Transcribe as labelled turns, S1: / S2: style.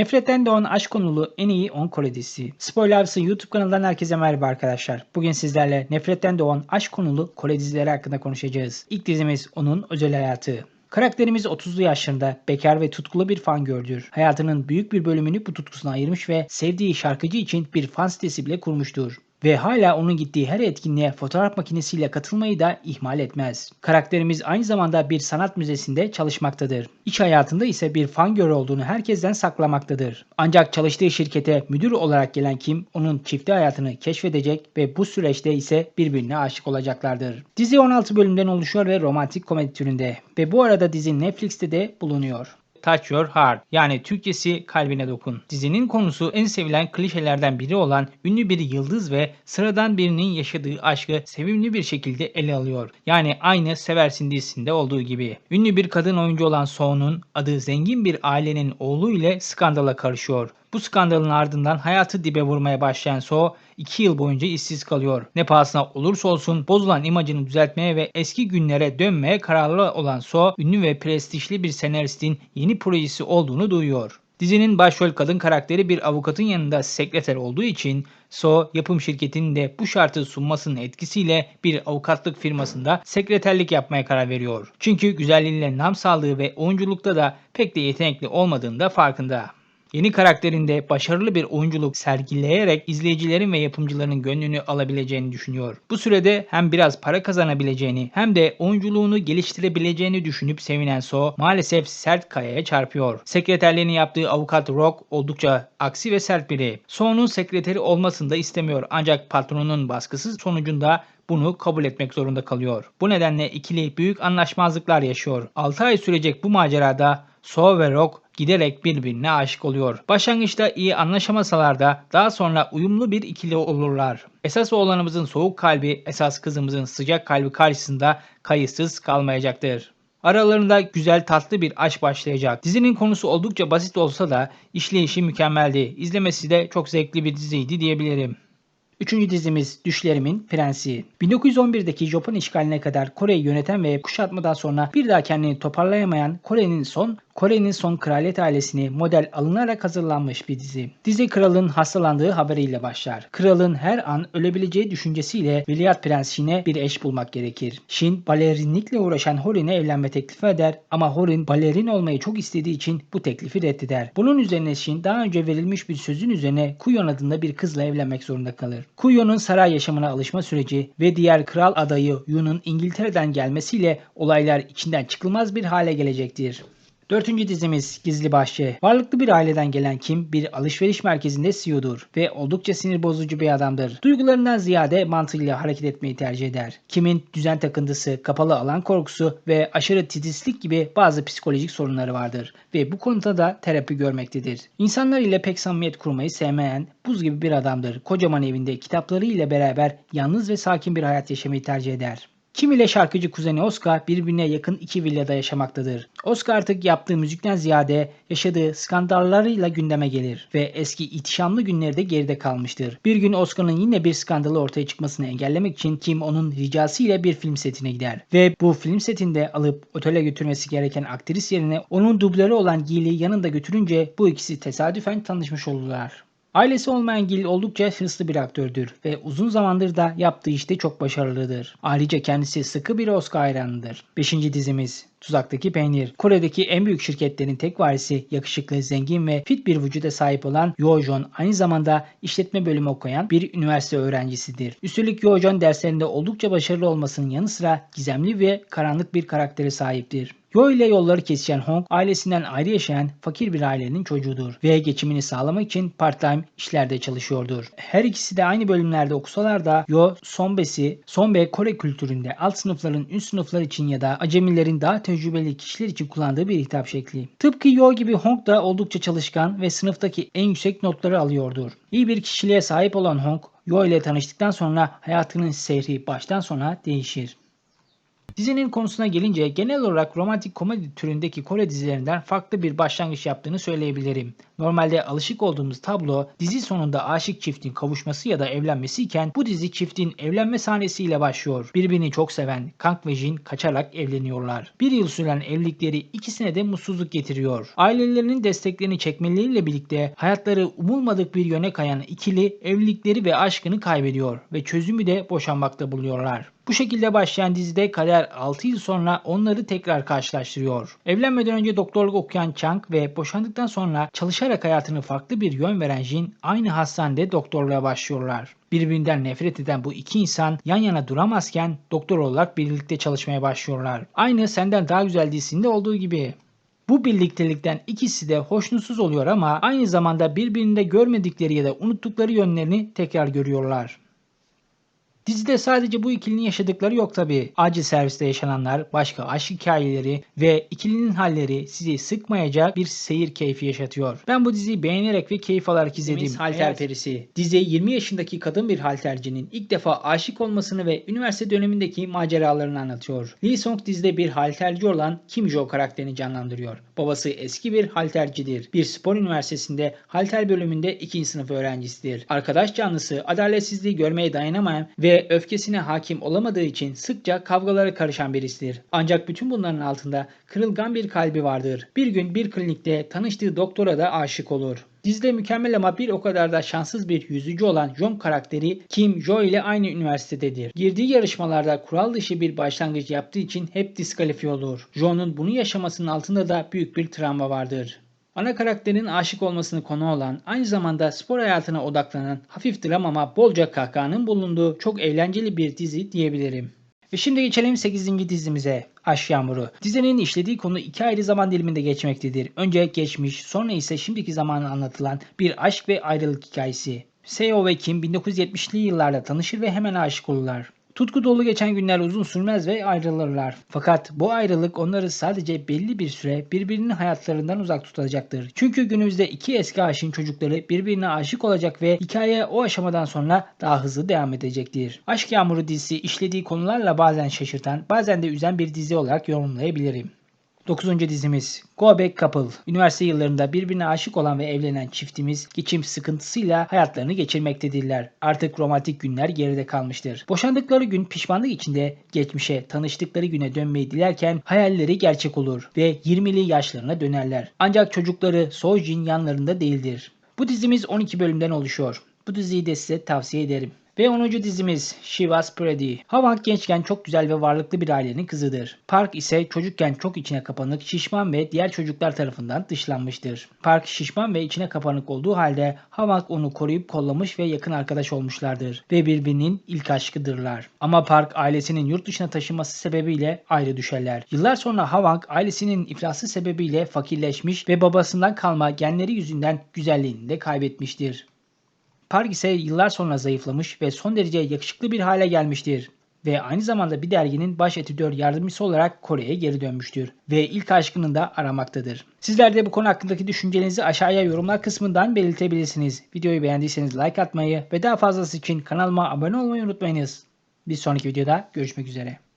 S1: Nefretten doğan aşk konulu en iyi 10 Kore dizisi. Spoilers'ın YouTube kanalından herkese merhaba arkadaşlar. Bugün sizlerle nefretten doğan aşk konulu Kore dizileri hakkında konuşacağız. İlk dizimiz onun özel hayatı. Karakterimiz 30'lu yaşlarında bekar ve tutkulu bir fan gördür. Hayatının büyük bir bölümünü bu tutkusuna ayırmış ve sevdiği şarkıcı için bir fan sitesi bile kurmuştur ve hala onun gittiği her etkinliğe fotoğraf makinesiyle katılmayı da ihmal etmez. Karakterimiz aynı zamanda bir sanat müzesinde çalışmaktadır. İç hayatında ise bir fangör olduğunu herkesten saklamaktadır. Ancak çalıştığı şirkete müdür olarak gelen Kim onun çifti hayatını keşfedecek ve bu süreçte ise birbirine aşık olacaklardır. Dizi 16 bölümden oluşuyor ve romantik komedi türünde ve bu arada dizi Netflix'te de bulunuyor. Touch Your Heart yani Türkçesi kalbine dokun. Dizinin konusu en sevilen klişelerden biri olan ünlü bir yıldız ve sıradan birinin yaşadığı aşkı sevimli bir şekilde ele alıyor. Yani aynı Seversin dizisinde olduğu gibi. Ünlü bir kadın oyuncu olan So'nun adı zengin bir ailenin oğlu ile skandala karışıyor. Bu skandalın ardından hayatı dibe vurmaya başlayan So 2 yıl boyunca işsiz kalıyor. Ne pahasına olursa olsun bozulan imajını düzeltmeye ve eski günlere dönmeye kararlı olan So ünlü ve prestijli bir senaristin yeni projesi olduğunu duyuyor. Dizinin başrol kadın karakteri bir avukatın yanında sekreter olduğu için So yapım şirketinin de bu şartı sunmasının etkisiyle bir avukatlık firmasında sekreterlik yapmaya karar veriyor. Çünkü güzelliğiyle nam saldığı ve oyunculukta da pek de yetenekli olmadığında farkında. Yeni karakterinde başarılı bir oyunculuk sergileyerek izleyicilerin ve yapımcıların gönlünü alabileceğini düşünüyor. Bu sürede hem biraz para kazanabileceğini hem de oyunculuğunu geliştirebileceğini düşünüp sevinen So maalesef sert kayaya çarpıyor. Sekreterliğini yaptığı avukat Rock oldukça aksi ve sert biri. So'nun sekreteri olmasını da istemiyor ancak patronun baskısı sonucunda bunu kabul etmek zorunda kalıyor. Bu nedenle ikili büyük anlaşmazlıklar yaşıyor. 6 ay sürecek bu macerada So ve Rock giderek birbirine aşık oluyor. Başlangıçta iyi anlaşamasalar da daha sonra uyumlu bir ikili olurlar. Esas oğlanımızın soğuk kalbi, esas kızımızın sıcak kalbi karşısında kayıtsız kalmayacaktır. Aralarında güzel tatlı bir aşk başlayacak. Dizinin konusu oldukça basit olsa da işleyişi mükemmeldi. İzlemesi de çok zevkli bir diziydi diyebilirim. Üçüncü dizimiz Düşlerimin Prensi. 1911'deki Japon işgaline kadar Kore'yi yöneten ve kuşatmadan sonra bir daha kendini toparlayamayan Kore'nin son Kore'nin son kraliyet ailesini model alınarak hazırlanmış bir dizi. Dizi kralın hastalandığı haberiyle başlar. Kralın her an ölebileceği düşüncesiyle Veliaht Prens Shin'e bir eş bulmak gerekir. Shin balerinlikle uğraşan Horin'e evlenme teklifi eder ama Horin balerin olmayı çok istediği için bu teklifi reddeder. Bunun üzerine Shin daha önce verilmiş bir sözün üzerine Kuyon adında bir kızla evlenmek zorunda kalır. Kuyon'un saray yaşamına alışma süreci ve diğer kral adayı Yun'un İngiltere'den gelmesiyle olaylar içinden çıkılmaz bir hale gelecektir. Dördüncü dizimiz Gizli Bahçe. Varlıklı bir aileden gelen Kim bir alışveriş merkezinde CEO'dur ve oldukça sinir bozucu bir adamdır. Duygularından ziyade mantığıyla hareket etmeyi tercih eder. Kim'in düzen takıntısı, kapalı alan korkusu ve aşırı titizlik gibi bazı psikolojik sorunları vardır ve bu konuda da terapi görmektedir. İnsanlar ile pek samimiyet kurmayı sevmeyen, buz gibi bir adamdır. Kocaman evinde kitapları ile beraber yalnız ve sakin bir hayat yaşamayı tercih eder. Kim ile şarkıcı kuzeni Oscar birbirine yakın iki villada yaşamaktadır. Oscar artık yaptığı müzikten ziyade yaşadığı skandallarıyla gündeme gelir ve eski ihtişamlı günleri de geride kalmıştır. Bir gün Oscar'ın yine bir skandalı ortaya çıkmasını engellemek için Kim onun ricası ile bir film setine gider ve bu film setinde alıp otele götürmesi gereken aktris yerine onun dublörü olan Gil'i yanında götürünce bu ikisi tesadüfen tanışmış olurlar. Ailesi olmayan Gil oldukça hırslı bir aktördür ve uzun zamandır da yaptığı işte çok başarılıdır. Ayrıca kendisi sıkı bir Oscar hayranıdır. Beşinci dizimiz Tuzaktaki Peynir. Kore'deki en büyük şirketlerin tek varisi yakışıklı, zengin ve fit bir vücuda sahip olan Yoo Jon aynı zamanda işletme bölümü okuyan bir üniversite öğrencisidir. Üstelik Yoo Jon derslerinde oldukça başarılı olmasının yanı sıra gizemli ve karanlık bir karaktere sahiptir. Yo ile yolları kesişen Hong ailesinden ayrı yaşayan fakir bir ailenin çocuğudur ve geçimini sağlamak için part-time işlerde çalışıyordur. Her ikisi de aynı bölümlerde okusalar da Yo Sonbesi, Sonbe Kore kültüründe alt sınıfların üst sınıflar için ya da acemilerin daha tecrübeli kişiler için kullandığı bir hitap şekli. Tıpkı Yo gibi Hong da oldukça çalışkan ve sınıftaki en yüksek notları alıyordur. İyi bir kişiliğe sahip olan Hong, Yo ile tanıştıktan sonra hayatının seyri baştan sona değişir. Dizinin konusuna gelince genel olarak romantik komedi türündeki Kore dizilerinden farklı bir başlangıç yaptığını söyleyebilirim. Normalde alışık olduğumuz tablo dizi sonunda aşık çiftin kavuşması ya da evlenmesi iken bu dizi çiftin evlenme sahnesiyle başlıyor. Birbirini çok seven Kang ve Jin kaçarak evleniyorlar. Bir yıl süren evlilikleri ikisine de mutsuzluk getiriyor. Ailelerinin desteklerini çekmeleriyle birlikte hayatları umulmadık bir yöne kayan ikili evlilikleri ve aşkını kaybediyor ve çözümü de boşanmakta buluyorlar. Bu şekilde başlayan dizide kader 6 yıl sonra onları tekrar karşılaştırıyor. Evlenmeden önce doktorluk okuyan Chang ve boşandıktan sonra çalışarak hayatını farklı bir yön veren Jin aynı hastanede doktorluğa başlıyorlar. Birbirinden nefret eden bu iki insan yan yana duramazken doktor olarak birlikte çalışmaya başlıyorlar. Aynı Senden Daha Güzel dizisinde olduğu gibi. Bu birliktelikten ikisi de hoşnutsuz oluyor ama aynı zamanda birbirinde görmedikleri ya da unuttukları yönlerini tekrar görüyorlar. Dizide sadece bu ikilinin yaşadıkları yok tabi. Acil serviste yaşananlar, başka aşk hikayeleri ve ikilinin halleri sizi sıkmayacak bir seyir keyfi yaşatıyor. Ben bu diziyi beğenerek ve keyif alarak izlediğim Halter Perisi. Dizi 20 yaşındaki kadın bir haltercinin ilk defa aşık olmasını ve üniversite dönemindeki maceralarını anlatıyor. Lee Song dizide bir halterci olan Kim Jo karakterini canlandırıyor. Babası eski bir haltercidir. Bir spor üniversitesinde halter bölümünde ikinci sınıf öğrencisidir. Arkadaş canlısı adaletsizliği görmeye dayanamayan ve öfkesine hakim olamadığı için sıkça kavgalara karışan birisidir. Ancak bütün bunların altında kırılgan bir kalbi vardır. Bir gün bir klinikte tanıştığı doktora da aşık olur. Dizide mükemmel ama bir o kadar da şanssız bir yüzücü olan John karakteri Kim Jo ile aynı üniversitededir. Girdiği yarışmalarda kural dışı bir başlangıç yaptığı için hep diskalifiye olur. John'un bunu yaşamasının altında da büyük bir travma vardır. Ana karakterin aşık olmasını konu olan, aynı zamanda spor hayatına odaklanan, hafif dram ama bolca kahkahanın bulunduğu çok eğlenceli bir dizi diyebilirim. Ve şimdi geçelim 8. dizimize. Aşk Yağmuru. Dizinin işlediği konu iki ayrı zaman diliminde geçmektedir. Önce geçmiş, sonra ise şimdiki zamanı anlatılan bir aşk ve ayrılık hikayesi. Seo ve Kim 1970'li yıllarda tanışır ve hemen aşık olurlar. Tutku dolu geçen günler uzun sürmez ve ayrılırlar. Fakat bu ayrılık onları sadece belli bir süre birbirinin hayatlarından uzak tutacaktır. Çünkü günümüzde iki eski aşığın çocukları birbirine aşık olacak ve hikaye o aşamadan sonra daha hızlı devam edecektir. Aşk Yağmuru dizisi işlediği konularla bazen şaşırtan, bazen de üzen bir dizi olarak yorumlayabilirim. 9. dizimiz Go Back Couple. Üniversite yıllarında birbirine aşık olan ve evlenen çiftimiz geçim sıkıntısıyla hayatlarını geçirmektedirler. Artık romantik günler geride kalmıştır. Boşandıkları gün pişmanlık içinde geçmişe, tanıştıkları güne dönmeyi dilerken hayalleri gerçek olur ve 20'li yaşlarına dönerler. Ancak çocukları Sojin yanlarında değildir. Bu dizimiz 12 bölümden oluşuyor. Bu diziyi de size tavsiye ederim. Ve 10. dizimiz She Was Pretty. Havak gençken çok güzel ve varlıklı bir ailenin kızıdır. Park ise çocukken çok içine kapanık, şişman ve diğer çocuklar tarafından dışlanmıştır. Park şişman ve içine kapanık olduğu halde Havak onu koruyup kollamış ve yakın arkadaş olmuşlardır. Ve birbirinin ilk aşkıdırlar. Ama Park ailesinin yurt dışına taşınması sebebiyle ayrı düşerler. Yıllar sonra Havak ailesinin iflası sebebiyle fakirleşmiş ve babasından kalma genleri yüzünden güzelliğini de kaybetmiştir. Park ise yıllar sonra zayıflamış ve son derece yakışıklı bir hale gelmiştir. Ve aynı zamanda bir derginin baş editör yardımcısı olarak Kore'ye geri dönmüştür. Ve ilk aşkını da aramaktadır. Sizler de bu konu hakkındaki düşüncelerinizi aşağıya yorumlar kısmından belirtebilirsiniz. Videoyu beğendiyseniz like atmayı ve daha fazlası için kanalıma abone olmayı unutmayınız. Bir sonraki videoda görüşmek üzere.